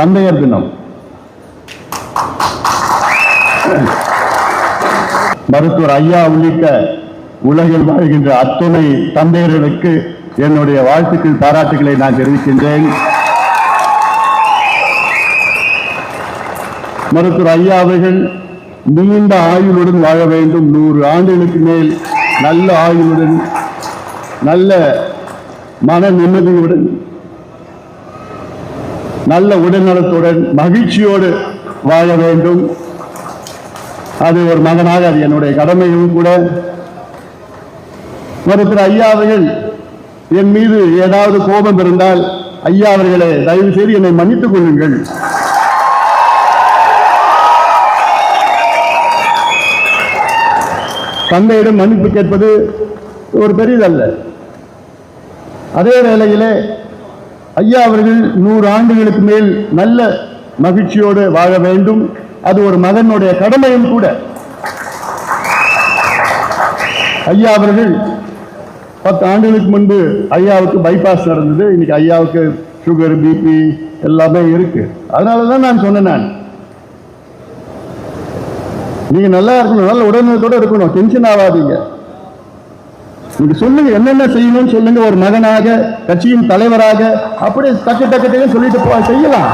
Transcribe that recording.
தந்தையர் தினம். மருத்துவர் ஐயா உள்ளிட்ட உலகில் வாழ்கின்ற அத்துணை தந்தையர்களுக்கு என்னுடைய வாழ்த்துக்கள் பாராட்டுகளை நான் தெரிவிக்கின்றேன். மருத்துவர் ஐயா அவர்கள் நீண்ட ஆயுளுடன் வாழ வேண்டும். நூறு ஆண்டுகளுக்கு மேல் நல்ல ஆயுளுடன் நல்ல மன நிம்மதியுடன் நல்ல உடல்நலத்துடன் மகிழ்ச்சியோடு வாழ வேண்டும். அது ஒரு மகனாக அது என்னுடைய கடமையும் கூட. மருத்துவர் ஐயா அவர்கள் என் மீது ஏதாவது கோபம் இருந்தால் ஐயா அவர்களே தயவு செய்து என்னை மன்னித்துக் கொள்ளுங்கள். தந்தையிடம் மன்னிப்பு கேட்பது ஒரு பெரிதல்ல. அதே வேளையிலே ஐயா அவர்கள் நூறு ஆண்டுகளுக்கு மேல் நல்ல மகிழ்ச்சியோடு வாழ வேண்டும். அது ஒரு மகனுடைய கடமையும் கூட. ஐயா அவர்கள் பத்து ஆண்டுகளுக்கு முன்பு ஐயாவுக்கு பைபாஸ் நடந்தது. இன்னைக்கு ஐயாவுக்கு சுகர் பிபி எல்லாமே இருக்கு. அதனால தான் நான் சொன்னேன் நான். நீங்க நல்லா இருக்கணும் நல்ல உடல்நலத்தோடு இருக்கணும். டென்ஷன் ஆகாதீங்க. நீங்க சொல்லுங்க என்னென்ன செய்யணும்னு சொல்லுங்க. ஒரு மகனாக கட்சியின் தலைவராக அப்படியே டக்கு டக்கு சொல்லிட்டு செய்யலாம்.